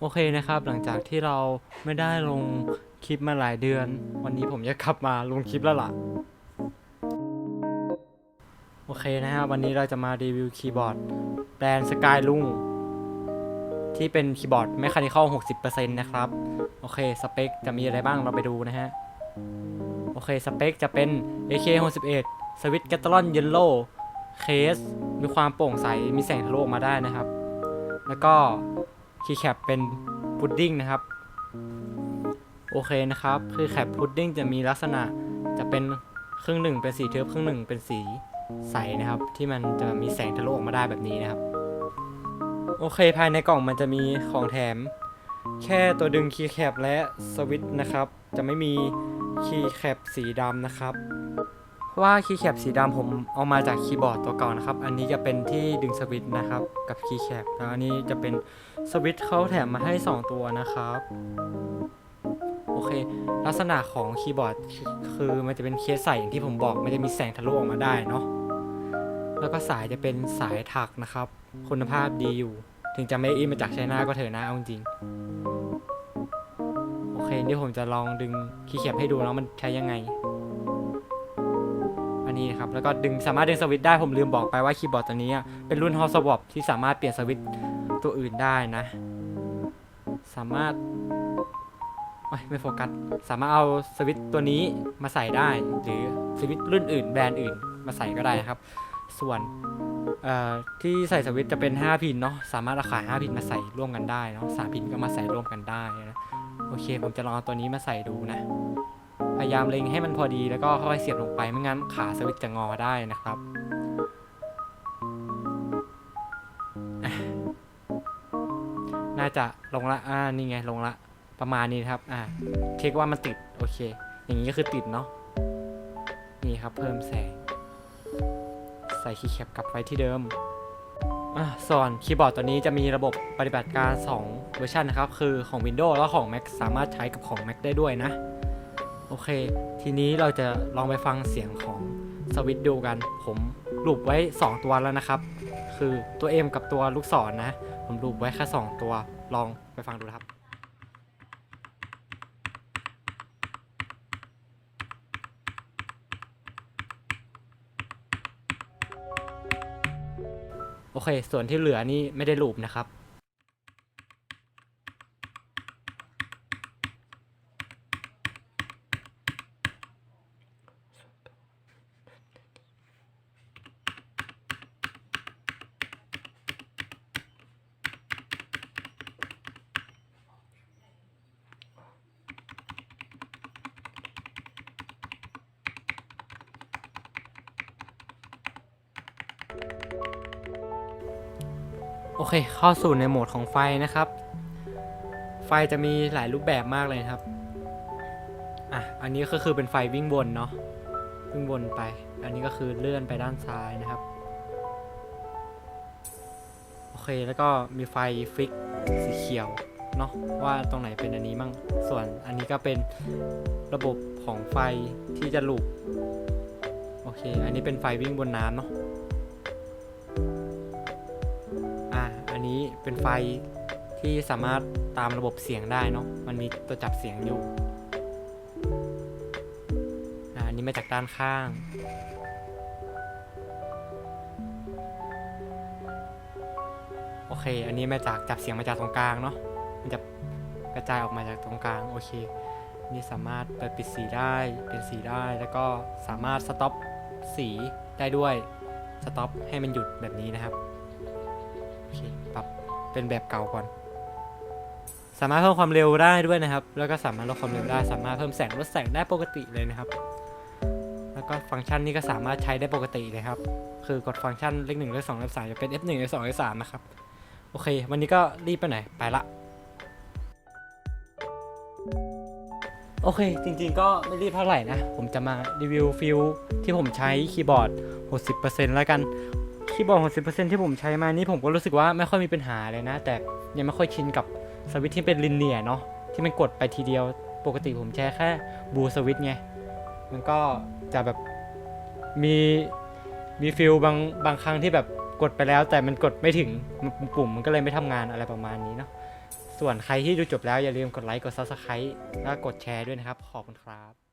โอเคนะครับ หลังจากที่เราไม่ได้ลงคลิปมาหลายเดือน วันนี้ผมจะกลับมาลงคลิปแล้วล่ะ โอเคนะฮะวันนี้เราจะมารีวิวคีย์บอร์ดแบรนด์สกายลุงที่เป็นคีย์บอร์ดแมคคานิคอล60%นะครับ โอเค สเปคจะมีอะไรบ้างเราไปดูนะฮะ โอเค สเปคจะเป็น AK61 สวิตช์แกตลอนเยลโล่เคส มีความโปร่งใส มีแสงทะลุออกมาได้นะครับ แล้วก็ คีย์แคปเป็นพุดดิ้งนะครับ โอเคนะครับคือแคปพุดดิ้งจะมีลักษณะจะเป็นครึ่งหนึ่งเป็นสีเทาครึ่งหนึ่งเป็นสีใสนะครับ ที่มันจะมีแสงทะลุออกมาได้แบบนี้นะครับ โอเคภายในกล่องมันจะมีของแถม แค่ตัวดึงคีย์แคปและสวิตช์นะครับ จะไม่มีคีย์แคปสีดำนะครับ ว่าคีย์แคปสีดำผมเอามาจากคีย์บอร์ดตัวเก่านะครับ อันนี้จะเป็นที่ดึงสวิตช์นะครับ กับคีย์แคปแล้วอันนี้จะเป็นสวิตช์เขาแถมมาให้ 2 ตัวนะครับ โอเค ลักษณะของคีย์บอร์ดคือมันจะเป็นเคสใสอย่างที่ผมบอกมันจะมีแสงทะลุออกมาได้เนาะแล้วก็สายจะเป็นสายถักนะครับ คุณภาพดีอยู่ ถึงจะไม่อินมาจากไชน่าก็เถอะนะเอาจริงโอเคนี่ผมจะลองดึงคีย์แคปให้ดูแล้วมันใช้ยังไง นนี้ครับแล้วก็ดึงสามารถดึงสวิตช์ได้ผมลืมบอกไปว่าคีย์บอร์ดตัวนี้เป็นรุ่น Hot Swap ที่สามารถเปลี่ยนสวิตช์ตัวอื่นได้นะ สามารถไม่โฟกัสสามารถเอาสวิตช์ตัวนี้มาใส่ได้ หรือสวิตช์รุ่นอื่นแบรนด์อื่นมาใส่ก็ได้นะครับ ส่วนที่ใส่สวิตจะเป็น 5 พินเนาะสามารถเอาขา5พินมาใส่ร่วมกันได้เนาะสามพินก็มาใส่ร่วมกันได้นะโอเค ผมจะลองตัวนี้มาใส่ดูนะ พยายามเล็งให้มันพอดีแล้วก็ค่อยเสียบลงไปไม่งั้นขาสวิตจะงอได้นะครับน่าจะลงละอ่านี่ไงลงละประมาณนี้ครับอ่าเช็คว่ามันติดโอเค อย่างนี้ก็คือติดเนาะนี่ครับเพิ่มแสง ใส่คีย์แคปกลับไปที่เดิมอะส่วนคีย์บอร์ดตัวนี้จะมีระบบปฏิบัติการ 2 เวอร์ชันนะครับ คือของ Windows แล้วของ Mac สามารถใช้กับของ Mac ได้ด้วยนะ โอเค ทีนี้เราจะลองไปฟังเสียงของสวิตดูกัน ผมลูปไว้ 2 ตัวแล้วนะครับ คือตัว M กับตัวลูกศรนะ ผมลูปไว้แค่2ตัว ลองไปฟังดูครับโอเค ส่วนที่เหลือนี่ไม่ได้ลูปนะครับ โอเค เข้าสู่ในโหมดของไฟนะครับ ไฟจะมีหลายรูปแบบมากเลยครับ อะ อันนี้ก็คือเป็นไฟวิ่งวนเนาะ วิ่งวนไป อันนี้ก็คือเลื่อนไปด้านซ้ายนะครับ โอเค แล้วก็มีไฟฟิกสีเขียวเนาะ ว่าตรงไหนเป็นอันนี้มั่ง ส่วนอันนี้ก็เป็นระบบของไฟที่จะลูปโอเค อันนี้เป็นไฟวิ่งบนน้ำเนาะ นี้เป็นไฟที่สามารถตามระบบเสียงได้เนาะ มันมีตัวจับเสียงอยู่ อันนี้มาจากด้านข้าง โอเค อันนี้มาจากจับเสียงมาจากตรงกลางเนาะ มันจะกระจายออกมาจากตรงกลาง โอเค นี่สามารถเปิดปิดสีได้เป็นสีได้ แล้วก็สามารถสต็อปสีได้ด้วย สต็อปให้มันหยุดแบบนี้นะครับ โอเค เป็นแบบเก่าก่อน สามารถเพิ่มความเร็วได้ด้วยนะครับ แล้วก็สามารถลดความเร็วได้ สามารถเพิ่มแสงลดแสงได้ปกติเลยนะครับ แล้วก็ฟังก์ชันนี้ก็สามารถใช้ได้ปกติเลยครับ คือกดฟังก์ชันเลขหนึ่งเลขสองเลขสามจะเป็น F1 F2 F3 นะครับ โอเค วันนี้ก็รีบไปไหน ไปละ โอเค จริงๆก็ไม่รีบเท่าไหร่นะ ผมจะมารีวิวฟิลที่ผมใช้คีย์บอร์ด 60%แล้วกัน คีย์บอร์ด 60%ที่ผมใช้มานี่ผมก็รู้สึกว่าไม่ค่อยมีปัญหาเลยนะ แต่ยังไม่ค่อยชินกับสวิตช์ที่เป็นลินเนียเนาะที่มันกดไปทีเดียวปกติผมใช้แค่บูสวิตไง มันก็จะแบบมีมีฟิลบางบางครั้งที่แบบกดไปแล้ว แต่มันกดไม่ถึงปุ่มมันก็เลยไม่ทำงานอะไรประมาณนี้เนาะส่วนใครที่ดูจบแล้วอย่าลืมกดไลค์กด Subscribe แล้วกดแชร์ด้วยนะครับ ขอบคุณครับ